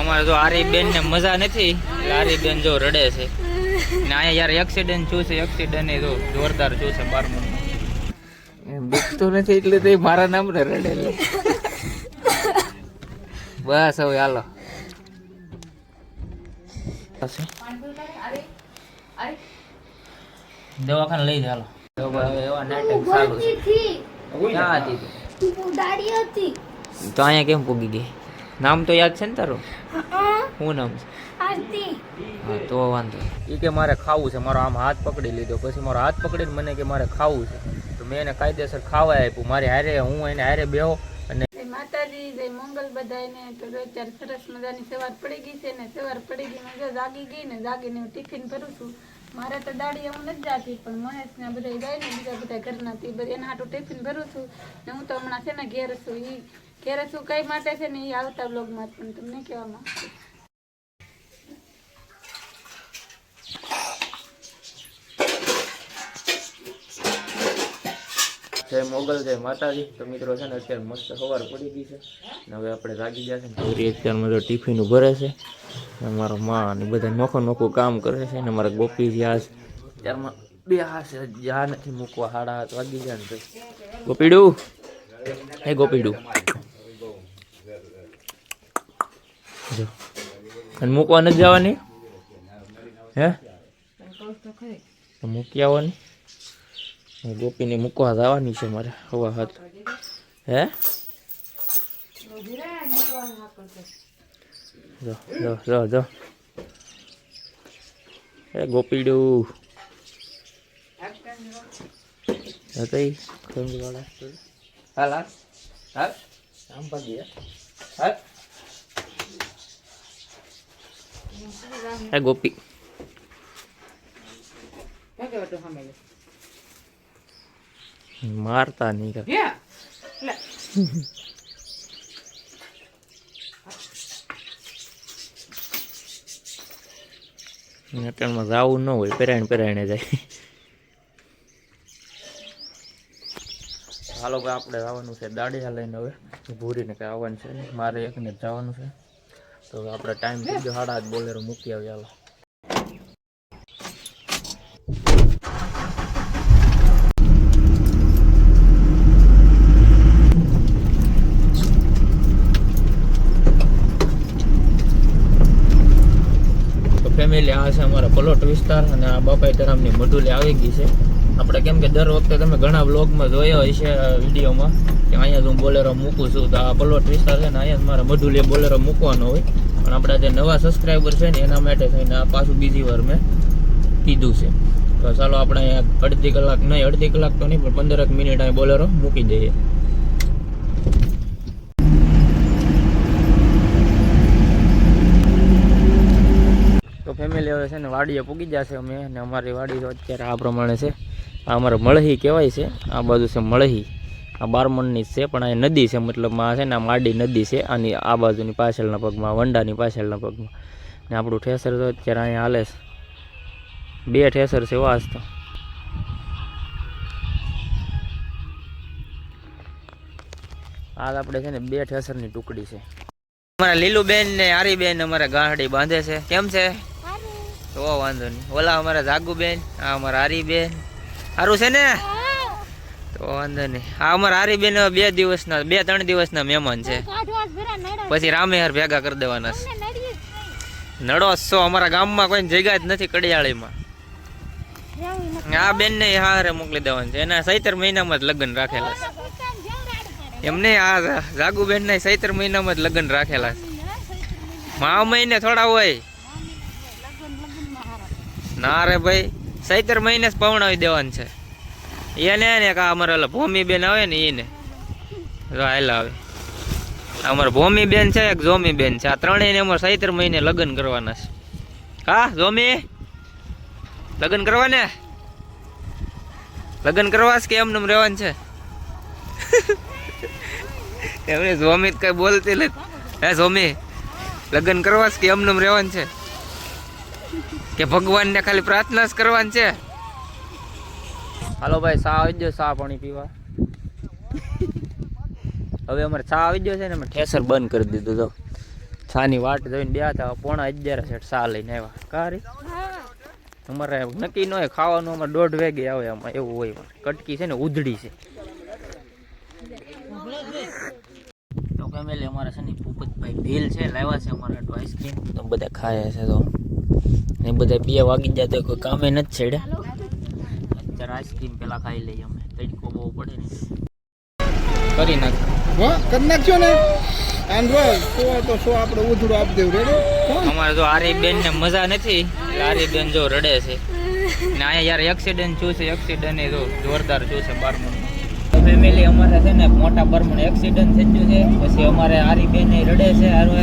અમારે જો આરી બેન ને મજા નથી. આરી બેન જો રડે છે. ને અહીંયા યાર એક્સિડન્ટ થયું છે એક્સિડન્ટ એ જો જોરદાર થયું છે બારમું. દુખતું નથી એટલે તો મારા નામ ને રડે બસ હવે હાલો. દવાખાને લઈ તો એવા નાટક ચાલુ છે. તું? તો અહીંયા કેમ પૂગી ગઈ? નામ તો યાદ છે ને તારું? શું નામ છે? હા તો વાંધો એ કે મારે ખાવું છે મારો આમ હાથ પકડી લીધો પછી મારો હાથ પકડીને મને કે મારે ખાવું છે. તો મેં એને કાયદેસર ખાવા આપ્યું. મારે હારે હું એને હારે બેહો અને માતાજી જય મંગલ બધાયને. તો અત્યારે સરસ મજાની સવાર પડી ગઈ છે ને સવાર પડી ગઈ મજા જાગી ગઈ ને જાગીને હું ટિફિન ભરું છું. મારે તો દાડી હું નથી જાતી પણ મહેશ ને બધા જાય ને બીજા બધા ઘરના તે બધા એના હાટું ટિફિન ભરું છું. ને હું તો હમણાં છે ને ઘેર છું ઈ ઘેર શું કઈ માટે છે ને એ આવતા બ્લોગમાં પણ તમને કહેવા જય મોગલ, જય માતાજી. તો મિત્રો છે ને અત્યારે મસ્ત સવાર પડી ગઈ છે. ને હવે આપણે જાગી ગયા છે ને ગૌરી અત્યારમાં તો ટિફિન ભરે છે. ને મારો માં અને બધા નોખું નોખું કામ કરે છે ને મારા ગોપીજી આ અત્યારમાં બે હા છે. જા નથી મૂકવા. હાડા હાથ વાગી ગયા ને ગોપીડું? હે ગોપીડું? જો અને મૂકવા નથી જવાની હે તો મૂકી આવવાની હું ગોપીને મૂકવા જવાની છે મારે હવા હાથ હે જો જો જો જો એ ગોપીડું હતી ખંજવાળા હાલ હાલ હાલ આમ ભાગી હાલ હે ગોપી મારતા નહીં કર અત્યારમાં જવું ન હોય પેરાયણ પેરાયણે જાય હાલો ભાઈ આપણે આવવાનું છે દાડિયા લઈને હવે ભૂરીને કે આવવાનું છે મારે એકને જવાનું છે તો આપણે ટાઈમ થઈ ગયો આઠ બોલેરો મૂકી આવી હાલો. ફેમિલી આ છે અમારા પલોટ વિસ્તાર અને આ બાપાઈ તરામની મઢુલી આવી ગઈ છે. આપણે કેમ કે દર વખતે તમે ઘણા બ્લોગમાં જોયો હશે વિડીયોમાં, કે અહીંયા જ હું બોલેરો મૂકું છું. તો આ પલોટ વિસ્તાર છે ને, અહીંયા જ મારે મઢુલી બોલેરો મૂકવાનો હોય. પણ આપણા જે નવા સબસ્ક્રાઈબર છે ને, એના માટે થઈને આ પાછું બીજી વાર મેં કીધું છે. તો ચાલો આપણે અડધી કલાક નહીં, અડધી કલાક તો નહીં, પણ પંદરક મિનિટ અહીં બોલેરો, મૂકી દઈએ. તો ફેમિલી હવે છે ને વાડીએ પૂગી જશે અમે અને અમારી વાડી તો અત્યારે આ પ્રમાણે છે. આ અમારે મળહી કહેવાય છે, આ બાજુ છે મળહી. આ બારમણની જ છે પણ આ નદી છે મતલબ આ છે ને આ માડી નદી છે આની આ બાજુની પાછળના પગમાં વંડાની પાછળના પગમાં ને આપણું ઠેસર તો અત્યારે અહીંયા હાલે છે. બે ઠેસર છે વાસ તો. આજ આપણે છે ને બે ઠેસરની ટુકડી છે. અમારા લીલુબેન ને આરીબેન અમારા ગાંઠડી બાંધે છે. કેમ છે? તો વાંધો નહીં. ઓલા અમારા જાગુબેન આ અમારા આરીબેન. સારું છે ને? વાંધો નહીં. આ અમારા હારીબેન બે દિવસના બે ત્રણ દિવસના મહેમાન છે. પછી રામેહર ભેગા કરી દેવાના છે. નડો સો અમારા ગામમાં કોઈ જગ્યા જ નથી કડિયાળીમાં. આ બેન ને હારે મોકલી દેવાનું છે. એના સૈતર મહિનામાં જ લગ્ન રાખેલા છે. એમને આ જાગુબેન ના સૈતર મહિનામાં જ લગ્ન રાખેલા છે. મા મહિને થોડા હોય. ના રે ભાઈ સૈતર મહિને જ પવણાવી દેવાનું છે. એને ને કા અમારે ઓલા ભૂમિબેન આવે ને એને જો આવે. અમારે ભૂમિબેન છે, એક જોમીબેન છે. આ ત્રણેય ને અમારે સૈતર મહિને લગ્ન કરવાના છે. હા, જોમી? લગ્ન કરવાને? લગ્ન કરવા કે એમને રહેવાનું છે? એમને જોમી કઈ બોલતી નથી. હે, જોમી? લગ્ન કરવા કે એમને રહેવાનું છે? કે ભગવાનને ખાલી પ્રાર્થના જ કરવાની છે? હાલો ભાઈ સા આવી ગયો સા પાણી પીવા. હવે અમારે સા આવી ગયો છે ને, અમે ઠેસર બંધ કરી દીધું તો. છાની વાટ જોઈને બે હતા, પોણા અગિયાર સેટ સા લઈને આવ્યા. કારી અમારે નક્કી ન હોય, ખાવાનું અમારે દોઢ વાગે આવે આમાં, એવું હોય કટકી છે ને, ઉધડી છે. તો ફેમિલી અમારે છે ને, ભૂપતભાઈ ભીલ છે, લાવ્યા છે અમારે તો આઈસ્ક્રીમ તો બધા ખાયા છે તો. એ બધા બે વાગી જાય તો કોઈ કામે નથી છેડ્યા અત્યારે આઈસ્ક્રીમ પેલા ખાઈ લઈએ અમે. તડકો બહુ પડે ને. કરી નાખ. હો કરી નાખજો ને. આમ જો સો તો સો આપણે ઉધડું આપી દેવું. રેડી અમારે જો આરી બેન ને મજા નથી. એટલે આરી બેન જો રડે છે. ને અહીંયા યાર એક્સિડન્ટ થયું છે. એક્સિડન્ટ એ જો જોરદાર થયું છે બારમું. ફેમિલી અમારે છે ને મોટા બારમણ એક્સિડન્ટ થઈ ગયું છે. પછી અમારે આરી બેન એ રડે છે હારો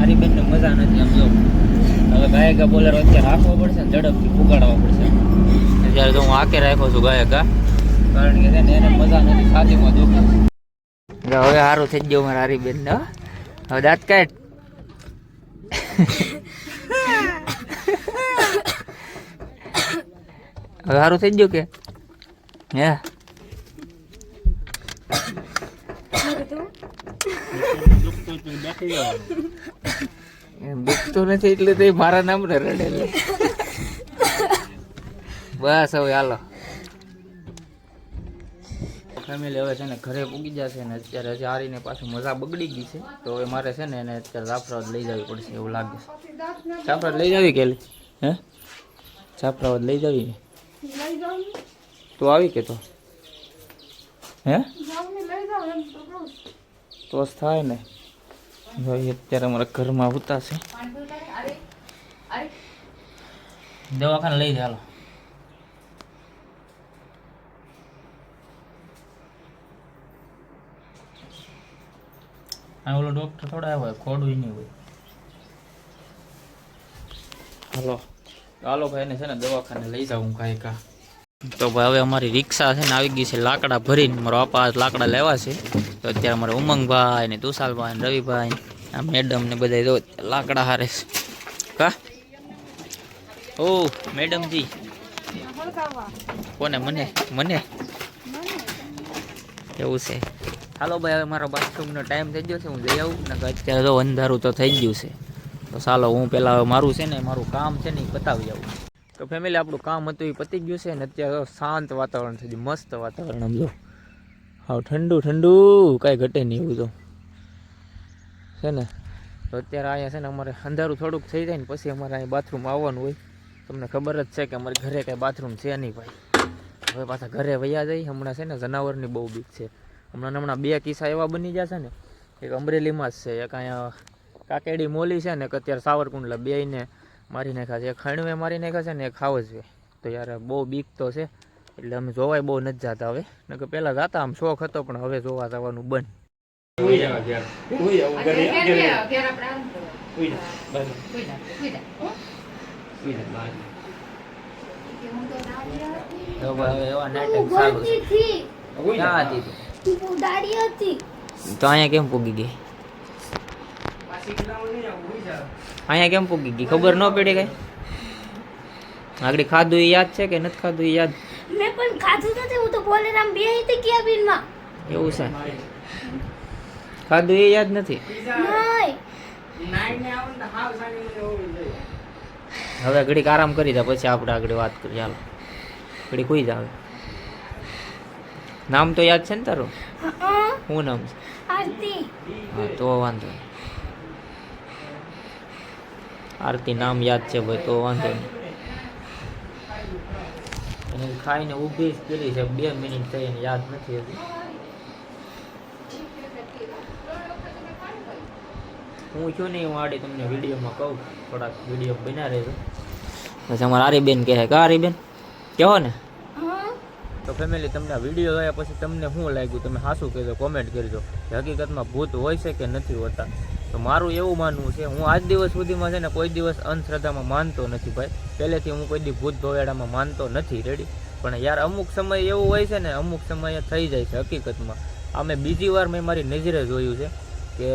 આરી બેન ને મજા નથી આમ જો. હવે ગાયકા બોલર અત્યારે રાખવો પડશે ને ઝડપથી પુગાડવા પડશે. અત્યારે તો હું આકે રાખ્યો છું ગાયકા કારણ કે એને મજા નથી છાતીમાં દુખે હવે સારું થઈ ગયું મારા હારી બેન ને હવે દાંત કાઢ. હવે સારું થઈ ગયું કે? હે? દુખતું નથી એટલે તે મારા નામ ને રડે લે. બસ હવે હાલો. ફેમિલી હવે છે ને ઘરે પૂગી જશે ને અત્યારે હજી હારીને પાછું મજા બગડી ગઈ છે. તો હવે મારે છે ને એને અત્યારે જાફરાબાદ લઈ જવી પડશે એવું લાગે છે. જાફરાબાદ લઈ જવી કે હે? જાફરાબાદ લઈ જવી? તું આવી કે તો? હે? જાઉં ને લઈ જાઉં એમ તો જ થાય ને. ભાઈ અત્યારે અમારા ઘરમાં આવતા છે દવાખાને લઈ ચાલો આ ઓલો ડોક્ટર થોડા આવે ખોડું નહીં હોય. હલો. હાલો ભાઈ એને છે ને દવાખાને લઈ જાઉં કાંઈ કા. તો ભાઈ હવે અમારી રિક્ષા છે ને આવી ગઈ છે લાકડા ભરીને. મારો આપા લાકડા લેવા છે. તો અત્યારે અમારે ઉમંગભાઈ ને તુષાલભાઈ ને રવિભાઈ આ મેડમ ને બધા જો લાકડા હારે છે. કા? ઓ મેડમજી કોને મને? મને. એવું છે. હાલો ભાઈ, હવે મારો બાથરૂમનો ટાઈમ થઈ ગયો છે, હું જઈ આવું. ને અત્યારે તો અંધારું તો થઈ ગયું છે. તો ચાલો, હું પહેલાં હવે મારું છે ને, મારું કામ છે ને એ પતાવી આવું. તો ફેમિલી આપણું કામ હતું એ પતી ગયું છે ને, અત્યારે શાંત વાતાવરણ થઈ ગયું, મસ્ત વાતાવરણ આમ હા ઠંડુ ઠંડુ, કાંઈ ઘટે નહીં એવું તો. છે ને? તો અત્યારે અહીંયા છે ને, અમારે અંધારું થોડુંક થઈ જાય ને, પછી અમારે અહીં બાથરૂમ આવવાનું હોય. તમને ખબર જ છે કે અમારે ઘરે કાંઈ બાથરૂમ છે નહીં ભાઈ. હવે પાછા ઘરે વયા જઈ હમણાં છે ને, જનાવરની બહુ બીક છે. હમણાં ને હમણાં બે કિસ્સા એવા બની જશે ને એક અમરેલીમાં જ છે એક અહીંયા કાકેડી મોલી છે ને એક અત્યારે સાવરકુંડલા બેયને મારી નાખ્યા છે એક ખણવે મારી નાખ્યા છે ને એક ખાવજવે. તો યાર બહુ બીક તો છે એટલે અમે જોવાય બહુ નથી જતા હવે. નકર પહેલાં જતા આમ શોખ હતો પણ હવે જોવા જવાનું બંધ. એવા નાટક ચાલુ છે. હતી. તું? અહીંયા કેમ પૂગી ગઈ? અહીંયા કેમ પૂગી ગઈ? ખબર ન પડી કઈ? આગળ ખાધું યાદ છે કે નથી ખાધું યાદ? મેં પણ ખાધું નથી. હું તો બોલેરામ બે હતી કેબિનમાં. એવું છે? ખાધું એ યાદ નથી? હવે ઘડીક આરામ કરી દે પછી આપણે આગળ વાત કરીએ. ચાલો ઘડીક કોઈ જ આવે નામ તો યાદ છે ને તારું? શું નામ છે? આરતી. હા તો વાંધો આરતી નામ યાદ છે ભાઈ તો વાંધો નહીં. એને ખાઈને ઊભી જ કરી છે બે મિનિટ થઈ એને યાદ નથી હજી હું છું નહીં હું આડી તમને વિડીયોમાં કહું થોડાક વીડિયો બના રહેજો પછી અમારા આરીબેન કહે કે આરીબેન કહો ને? તો ફેમિલી તમને વીડિયો જોયા પછી તમને શું લાગ્યું? તમે હાશું કહેજો કોમેન્ટ કરજો. હકીકતમાં ભૂત હોય છે કે નથી હોતા? તો મારું એવું માનવું છે, હું આજ દિવસ સુધીમાં છે ને કોઈ દિવસ અંધશ્રદ્ધામાં માનતો નથી ભાઈ. પહેલેથી હું કોઈ દી ભૂત ભવેડામાં માનતો નથી રેડી પણ યાર અમુક સમય એવું હોય છે ને, અમુક સમયે થઈ જાય છે હકીકતમાં. આ મેં બીજી વાર મેં મારી નજરે જોયું છે કે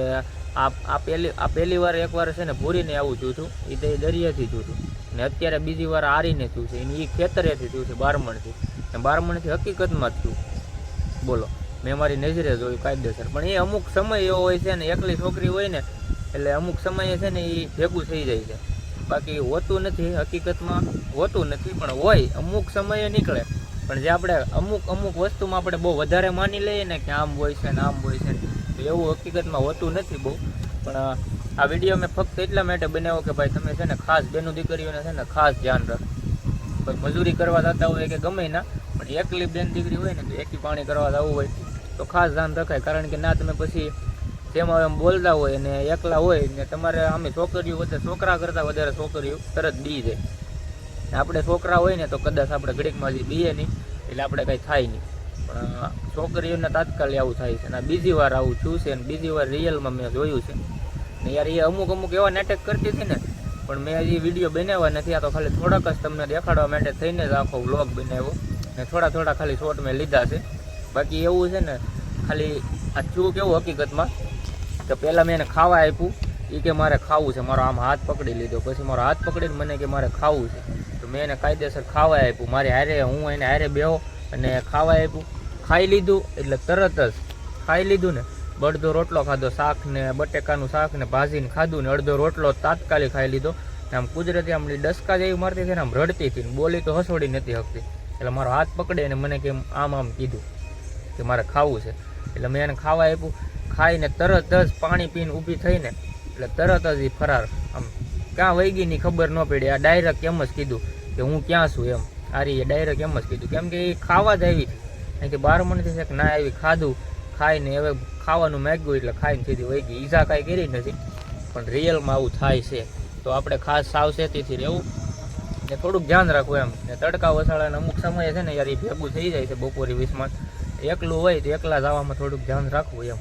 આ આ પહેલી આ પહેલી વાર એકવાર છે ને ભૂરીને આવું થયું હતું. એ તો દરિયાથી થયું હતું. ને અત્યારે બીજી વાર આરીને થયું છે. એની એ ખેતરેથી થયું છે બારમણથી. ને બારમણથી હકીકતમાં થયું. બોલો, મેં મારી નજરે જોયું કાયદેસર. પણ એ અમુક સમય એવો હોય છે ને, એકલી છોકરી હોય ને, એટલે અમુક સમયે છે ને એ ભેગું થઈ જાય છે. બાકી હોતું નથી, હકીકતમાં હોતું નથી, પણ હોય, અમુક સમયે નીકળે. પણ જે આપણે અમુક અમુક વસ્તુમાં આપણે બહુ વધારે માની લઈએ ને કે આમ હોય છે ને આમ હોય છે તો એવું હકીકતમાં હોતું નથી બહુ. પણ આ વીડિયો મેં ફક્ત એટલા માટે બનાવ્યો કે ભાઈ તમે છે ને ખાસ બેનું દીકરીઓને છે ને ખાસ ધ્યાન રાખો કોઈ મજૂરી કરવા જતા હોય કે ગમે ના, પણ એકલી બેન દીકરી હોય ને તો એકી પાણી કરવા જવું હોય, તો ખાસ ધ્યાન રખાય. કારણ કે ના તમે પછી જેમાં એમ બોલતા હોય ને એકલા હોય ને તમારે આમે છોકરીઓ વધારે છોકરા કરતાં વધારે છોકરીઓ તરત બી જાય. ને આપણે છોકરા હોય ને તો કદાચ આપણે ઘડીકમાં હજી બીએ નહીં, એટલે આપણે કંઈ થાય નહીં. પણ છોકરીઓને તાત્કાલિક આવું થાય છે. અને બીજી વાર આવું થયું છે ને બીજી વાર રિયલમાં મેં જોયું છે. ને યાર એ અમુક અમુક એવા નાટક કરતી હતી ને, પણ મેં હજી વીડિયો બનાવ્યા નથી, આ તો ખાલી થોડાક જ તમને દેખાડવા માટે થઈને જ આખો વ્લોગ બનાવ્યો. ને થોડા થોડા ખાલી શોર્ટ મેં લીધા છે. બાકી એવું છે ને, ખાલી આ થયું કેવું હકીકતમાં? તો પહેલાં મેં એને ખાવા આપ્યું એ કે મારે ખાવું છે, મારો આમ હાથ પકડી લીધો. પછી મારો હાથ પકડીને મને કે મારે ખાવું છે. તો મેં એને કાયદેસર ખાવા આપ્યું. મારે હારે, હું એને હારે બેહો અને ખાવા આપ્યું. ખાઈ લીધું, એટલે તરત જ ખાઈ લીધું ને અડધો રોટલો ખાધો, શાક ને બટેકાનું શાક ને ભાજીને ખાધું ને અડધો રોટલો તાત્કાલિક ખાઈ લીધો. ને આમ કુદરતી આમ ડસકા જેવી મારતી હતી ને આમ રડતી હતી ને બોલી તો હસોડી નથી શકતી એટલે મારો હાથ પકડે ને મને કેમ આમ આમ કીધું કે મારે ખાવું છે. એટલે મેં એને ખાવા આપ્યું. ખાઈને તરત જ પાણી પીને ઊભી થઈને એટલે તરત જ એ ફરાર. આમ ક્યાં વહી ગઈ ની ખબર ન પડી. આ ડાયરેક્ટ એમ જ કીધું કે હું ક્યાં છું એમ. આરી એ ડાયરેક્ટ એમ જ કીધું. કેમ કે એ ખાવા જ આવી હતી. કે બાર મને છે કે ના આવી, ખાધું. ખાઈને હવે ખાવાનું માગ્યું એટલે ખાઈને સીધી વહી ગઈ. ઈજા કાંઈ કરી નથી, પણ રિયલમાં આવું થાય છે. તો આપણે ખાસ સાવચેતીથી રહેવું ને થોડુંક ધ્યાન રાખવું એમ. ને તડકા વસાળાને અમુક સમયે છે ને યાર એ ભેગું થઈ જાય છે બપોરે વીસમાં. એકલું હોય તો એકલા જવામાં થોડુંક ધ્યાન રાખવું એમ.